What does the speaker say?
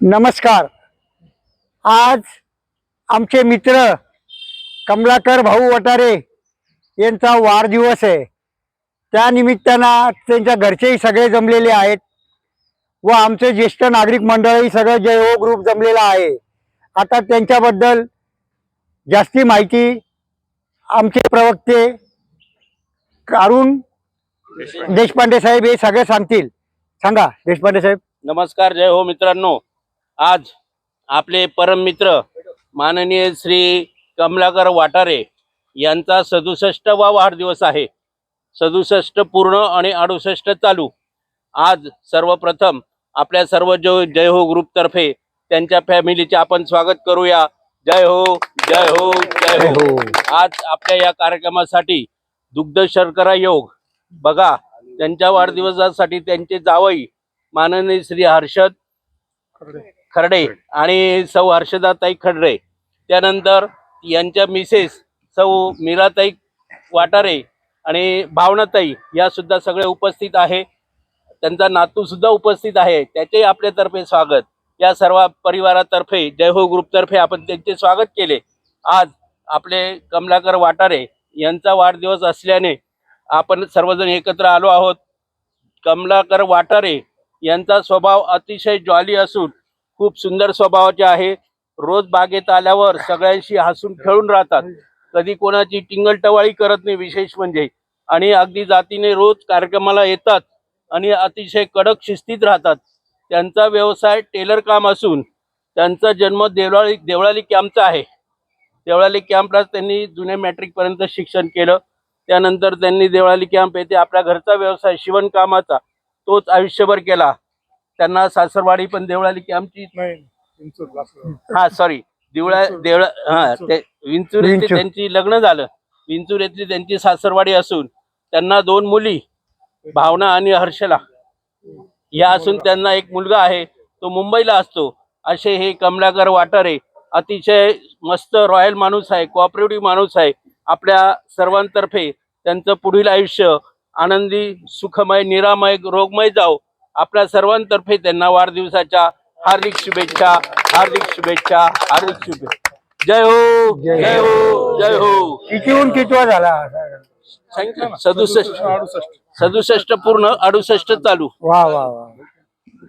नमस्कार. आज आमचे मित्र कमलाकर भाऊ वटारे यांचा वाढदिवस आहे. त्यानिमित्तानं त्यांच्या घरचेही सगळे जमलेले आहेत व आमचे ज्येष्ठ नागरिक मंडळही सगळं जे ओ ग्रुप जमलेला आहे. आता त्यांच्याबद्दल जास्ती माहिती आमचे प्रवक्ते अरुण देशपांडे साहेब हे सगळे सांगतील. सांगा देशपांडे साहेब. नमस्कार जय हो मित्रांनो. आज आपले परम मित्र माननीय श्री कमलाकर वाटारे यांचा सदुसष्टवा वाढदिवस आहे. सदुसष्ट पूर्ण आणि अडुसष्ट चालू. आज सर्वप्रथम आपल्या सर्व जो जय हो ग्रुपतर्फे त्यांच्या फॅमिलीचे आपण स्वागत करूया. जय हो जय हो जय हो. आज आपल्या या कार्यक्रमासाठी दुग्ध शर्करा योग. बघा त्यांच्या वाढदिवसासाठी त्यांचे जावई माननीय श्री हर्षद खर्डे. आणि सौ हर्षदाताई खर्डे त्यानंतर यांच्या मिसेस सौ मीराताई वाटारे आणि भावनाताई या सुद्धा सगळे उपस्थित आहे. त्यांचा नातू सुद्धा उपस्थित आहे. त्याचे आपल्यातर्फे स्वागत. या सर्व परिवारातर्फे जय हो ग्रुपतर्फे आपण त्यांचे स्वागत केले. आज आपले कमलाकर वाटारे यांचा वाढदिवस असल्याने आपण सर्वजण एकत्र आलो आहोत. कमलाकर वाटारे यांचा स्वभाव अतिशय ज्वाली असून खूप सुंदर स्वभावाचे आहे. रोज बागेत आल्यावर सगळ्यांशी हसून खेळून राहतात. कधी कोणाची टिंगलटवाळी करत नाही विशेष म्हणजे. आणि अगदी जातीने रोज कार्यक्रमाला येतात आणि अतिशय कडक शिस्तीत राहतात. त्यांचा व्यवसाय टेलर काम असून त्यांचा जन्म देवळाली देवळाली कॅम्पचा आहे. देवळाली कॅम्पलाच त्यांनी जुने मॅट्रिकपर्यंत शिक्षण केलं. त्यानंतर त्यांनी देवळाली कॅम्प येथे आपल्या घरचा व्यवसाय शिवणकामाचा तोच आयुष्यभर केला. त्यांना सासरवाडी पण देवळाली कॅम्पची हा सॉरी देवळा देवळा हा ते विंचूर येथे. त्यांची लग्न झालं. विंचूर येथली त्यांची सासरवाडी असून त्यांना दोन मुली भावना आणि हर्षला. या असून त्यांना एक मुलगा आहे तो मुंबईला असतो. असे हे कमलाकर वाटारे अतिशय मस्त रॉयल माणूस आहे कोऑपरेटिव्ह माणूस आहे. आपल्या सर्वांतर्फे त्यांचं पुढील आयुष्य आनंदी सुखमय निरामय रोगमय जाओ. आपल्या सर्वांतर्फे त्यांना वाढदिवसाच्या हार्दिक शुभेच्छा हार्दिक शुभेच्छा हार्दिक शुभेच्छा. जय हो जय हो जय हो. कितीहून कितवा झाला? संख्या सदुसष्ट. सदुसष्ट पूर्ण अडुसष्ट चालू. वा वा वा.